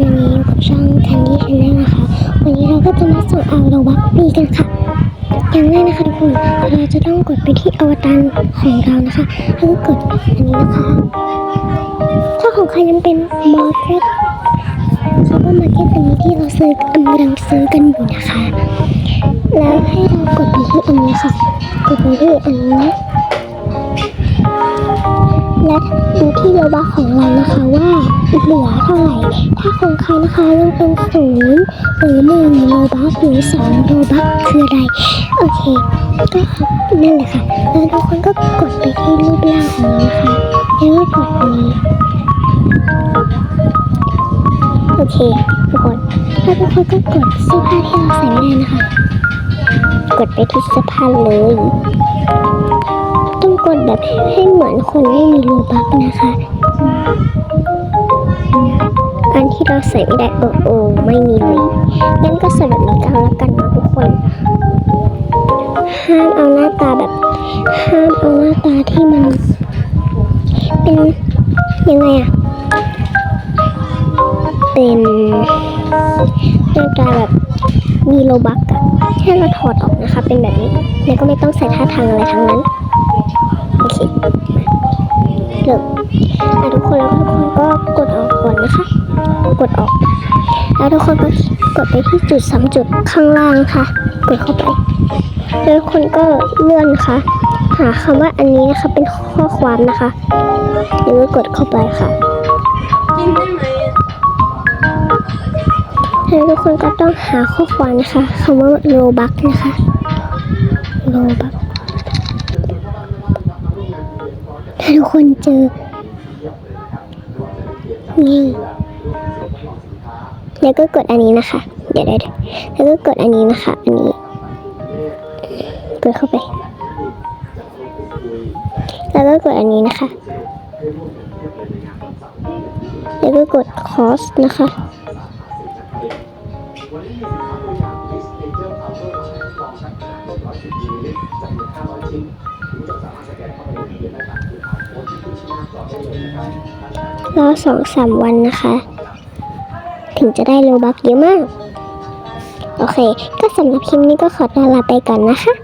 วันนี้กับช่องแคนดี้ชาแนลนะคะ วันนี้เราก็จะมาส่งเอาโรบักปีกันค่ะ อย่างแรกนะคะทุกคนเราจะต้องกดไปที่อวตารของเรานะคะแล้วก็กดอันนี้นะคะ ถ้าของใครยังเป็นมอสเฟสซูเปอร์มาเก็ตอันนี้ที่เราซื้อกำลังซื้อกันอยู่นะคะ แล้วให้เรากดไปที่อันนี้ค่ะ กดไปที่อันนี้ และดูที่โลบักของเรานะคะว่าเหลือเท่าไหร่ ถ้าของใครนะคะยังเป็นศูนย์หรือหนึ่งโลบักหรือสองโลบักคืออะไร โอเค ก็นั่นแหละค่ะ แล้วทุกคนก็กดไปที่รูปร่างของเรานะคะแล้วก็กดอันนี้โอเคทุกคนแล้วทุกคนก็กดเสื้อผ้าที่เราใส่ไม่ได้นะคะ กดไปที่เสื้อผ้าเลย แบบให้เหมือนคนไม่มีรูบักนะคะ อันที่เราใส่ไม่ได้โอ้โอไม่มีเลยงั้นก็ใส่แบบนี้ก็แล้วกันนะทุกคน ห้ามเอาหน้าตาแบบ ห้ามเอาหน้าตาที่มัน เป็นยังไงอะเป็นหน้าตาแบบมีโลบักอะให้เราถอดออกนะคะ เป็นแบบนี้ แล้วก็ไม่ต้องใส่ท่าทางอะไรทั้งนั้น โอเคเลิกอะทุกคนแล้วทุกคนก็กดออกก่อนนะคะ กดออก แล้วทุกคนก็กดไปที่จุดสามจุดข้างล่างค่ะ กดเข้าไป แล้วทุกคนก็เลื่อนค่ะ หาคำว่าอันนี้นะคะเป็นข้อความนะคะแล้วก็กดเข้าไปค่ะกินได้ไหมอะแล้วทุกคนก็ต้องหาข้อความนะคะคำว่าโลบักนะคะโลบัก ถ้าทุกคนเจอนี่แล้วก็กดอันนี้นะคะ เดี๋ยวเดี๋ยวแล้วก็กดอันนี้นะคะ อันนี้ กดเข้าไป แล้วก็กดอันนี้นะคะ แล้วก็กดคอสนะคะ รอสองสามวันนะคะ ถึงจะได้โลบักเยอะมาก โอเค ก็สำหรับคลิปนี้ก็ขอตัวลาไปก่อนนะคะ